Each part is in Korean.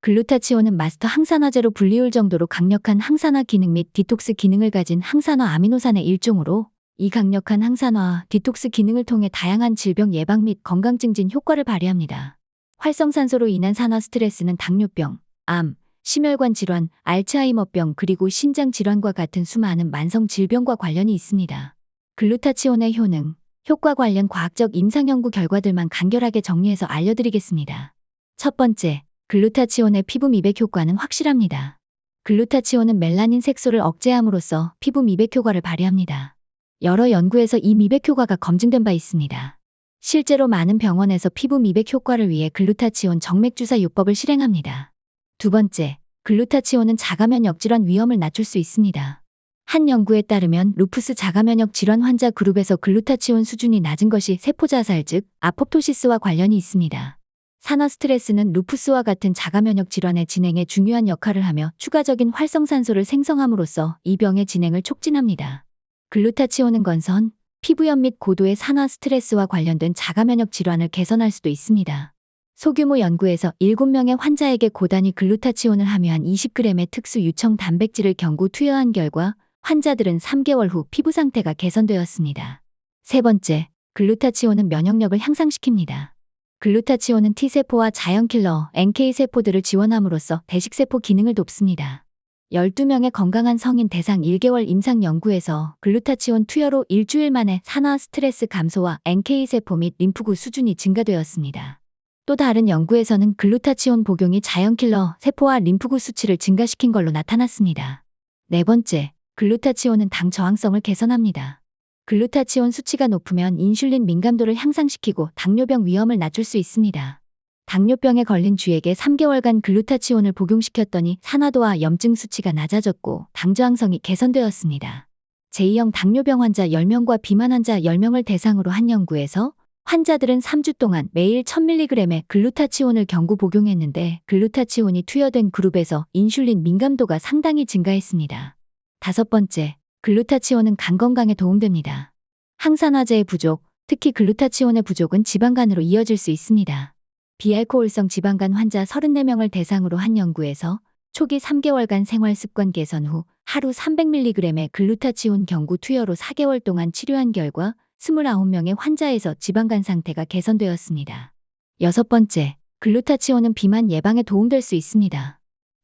글루타치온은 마스터 항산화제로 불리울 정도로 강력한 항산화 기능 및 디톡스 기능을 가진 항산화 아미노산의 일종으로 이 강력한 항산화, 디톡스 기능을 통해 다양한 질병 예방 및 건강 증진 효과를 발휘합니다. 활성산소로 인한 산화 스트레스는 당뇨병, 암, 심혈관 질환, 알츠하이머병 그리고 신장 질환과 같은 수많은 만성 질병과 관련이 있습니다. 글루타치온의 효능, 효과 관련 과학적 임상 연구 결과들만 간결하게 정리해서 알려드리겠습니다. 첫 번째, 글루타치온의 피부 미백 효과는 확실합니다. 글루타치온은 멜라닌 색소를 억제함으로써 피부 미백 효과를 발휘합니다. 여러 연구에서 이 미백 효과가 검증된 바 있습니다. 실제로 많은 병원에서 피부 미백 효과를 위해 글루타치온 정맥주사 요법을 실행합니다. 두 번째, 글루타치온은 자가면역 질환 위험을 낮출 수 있습니다. 한 연구에 따르면 루푸스 자가면역 질환 환자 그룹에서 글루타치온 수준이 낮은 것이 세포자살 즉 아포토시스와 관련이 있습니다. 산화 스트레스는 루푸스와 같은 자가면역 질환의 진행에 중요한 역할을 하며 추가적인 활성산소를 생성함으로써 이 병의 진행을 촉진합니다. 글루타치온은 건선, 피부염 및 고도의 산화 스트레스와 관련된 자가면역 질환을 개선할 수도 있습니다. 소규모 연구에서 7명의 환자에게 고단위 글루타치온을 함유한 20g의 특수 유청 단백질을 경구 투여한 결과 환자들은 3개월 후 피부 상태가 개선되었습니다. 세 번째, 글루타치온은 면역력을 향상시킵니다. 글루타치온은 T세포와 자연킬러 NK세포들을 지원함으로써 대식세포 기능을 돕습니다. 12명의 건강한 성인 대상 1개월 임상 연구에서 글루타치온 투여로 일주일 만에 산화 스트레스 감소와 NK세포 및 림프구 수준이 증가되었습니다. 또 다른 연구에서는 글루타치온 복용이 자연킬러 세포와 림프구 수치를 증가시킨 걸로 나타났습니다. 네 번째, 글루타치온은 당 저항성을 개선합니다. 글루타치온 수치가 높으면 인슐린 민감도를 향상시키고 당뇨병 위험을 낮출 수 있습니다. 당뇨병에 걸린 쥐에게 3개월간 글루타치온을 복용시켰더니 산화도와 염증 수치가 낮아졌고 당저항성이 개선되었습니다. 제2형 당뇨병 환자 10명과 비만 환자 10명을 대상으로 한 연구에서 환자들은 3주 동안 매일 1000mg의 글루타치온을 경구 복용했는데 글루타치온이 투여된 그룹에서 인슐린 민감도가 상당히 증가했습니다. 다섯 번째, 글루타치온은 간 건강에 도움됩니다. 항산화제의 부족, 특히 글루타치온의 부족은 지방간으로 이어질 수 있습니다. 비알코올성 지방간 환자 34명을 대상으로 한 연구에서 초기 3개월간 생활 습관 개선 후 하루 300mg의 글루타치온 경구 투여로 4개월 동안 치료한 결과 29명의 환자에서 지방간 상태가 개선되었습니다. 여섯 번째, 글루타치온은 비만 예방에 도움될 수 있습니다.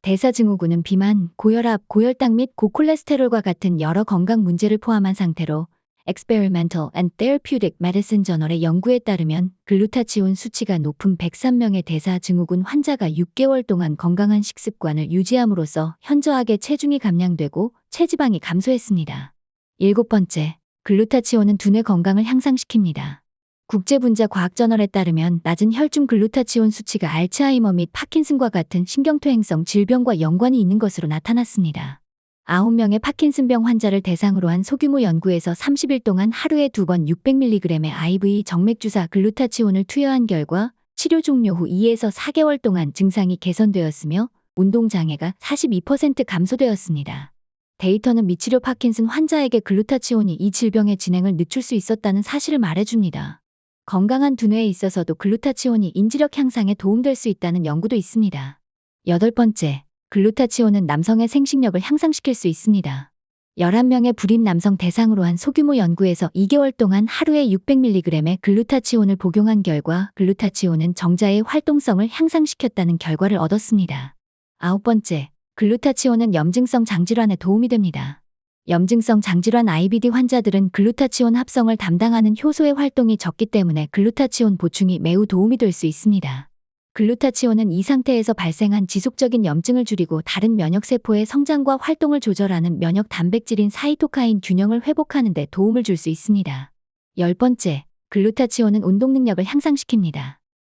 대사증후군은 비만, 고혈압, 고혈당 및 고콜레스테롤과 같은 여러 건강 문제를 포함한 상태로 Experimental and Therapeutic Medicine 저널의 연구에 따르면 글루타치온 수치가 높은 103명의 대사증후군 환자가 6개월 동안 건강한 식습관을 유지함으로써 현저하게 체중이 감량되고 체지방이 감소했습니다. 일곱 번째, 글루타치온은 두뇌 건강을 향상시킵니다. 국제분자 과학저널에 따르면 낮은 혈중 글루타치온 수치가 알츠하이머 및 파킨슨과 같은 신경퇴행성 질병과 연관이 있는 것으로 나타났습니다. 9명의 파킨슨병 환자를 대상으로 한 소규모 연구에서 30일 동안 하루에 두 번 600mg의 IV 정맥주사 글루타치온을 투여한 결과 치료 종료 후 2에서 4개월 동안 증상이 개선되었으며 운동장애가 42% 감소되었습니다. 데이터는 미치료 파킨슨 환자에게 글루타치온이 이 질병의 진행을 늦출 수 있었다는 사실을 말해줍니다. 건강한 두뇌에 있어서도 글루타치온이 인지력 향상에 도움될 수 있다는 연구도 있습니다. 여덟 번째, 글루타치온은 남성의 생식력을 향상시킬 수 있습니다. 11명의 불임 남성 대상으로 한 소규모 연구에서 2개월 동안 하루에 600mg의 글루타치온을 복용한 결과 글루타치온은 정자의 활동성을 향상시켰다는 결과를 얻었습니다. 아홉 번째, 글루타치온은 염증성 장질환에 도움이 됩니다. 염증성 장질환 IBD 환자들은 글루타치온 합성을 담당하는 효소의 활동이 적기 때문에 글루타치온 보충이 매우 도움이 될 수 있습니다. 글루타치온은 이 상태에서 발생한 지속적인 염증을 줄이고 다른 면역세포의 성장과 활동을 조절하는 면역 단백질인 사이토카인 균형을 회복하는 데 도움을 줄 수 있습니다. 열 번째, 글루타치온은 운동 능력을 향상시킵니다.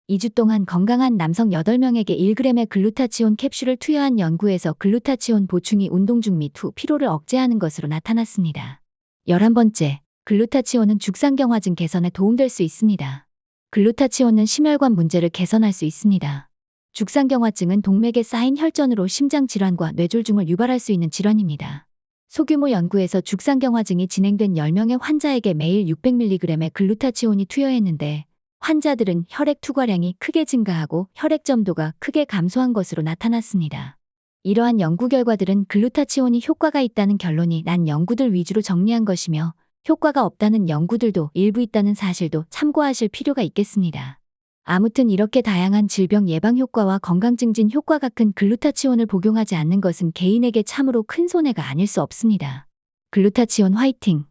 2주 동안 건강한 남성 8명에게 1g의 글루타치온 캡슐을 투여한 연구에서 글루타치온 보충이 운동 중 및 후 피로를 억제하는 것으로 나타났습니다. 11번째, 글루타치온은 죽상경화증 개선에 도움될 수 있습니다. 글루타치온은 심혈관 문제를 개선할 수 있습니다. 죽상경화증은 동맥에 쌓인 혈전으로 심장 질환과 뇌졸중을 유발할 수 있는 질환입니다. 소규모 연구에서 죽상경화증이 진행된 10명의 환자에게 매일 600mg의 글루타치온이 투여했는데 환자들은 혈액 투과량이 크게 증가하고 혈액 점도가 크게 감소한 것으로 나타났습니다. 이러한 연구 결과들은 글루타치온이 효과가 있다는 결론이 난 연구들 위주로 정리한 것이며 효과가 없다는 연구들도 일부 있다는 사실도 참고하실 필요가 있겠습니다. 아무튼 이렇게 다양한 질병 예방 효과와 건강 증진 효과가 큰 글루타치온을 복용하지 않는 것은 개인에게 참으로 큰 손해가 아닐 수 없습니다. 글루타치온 화이팅!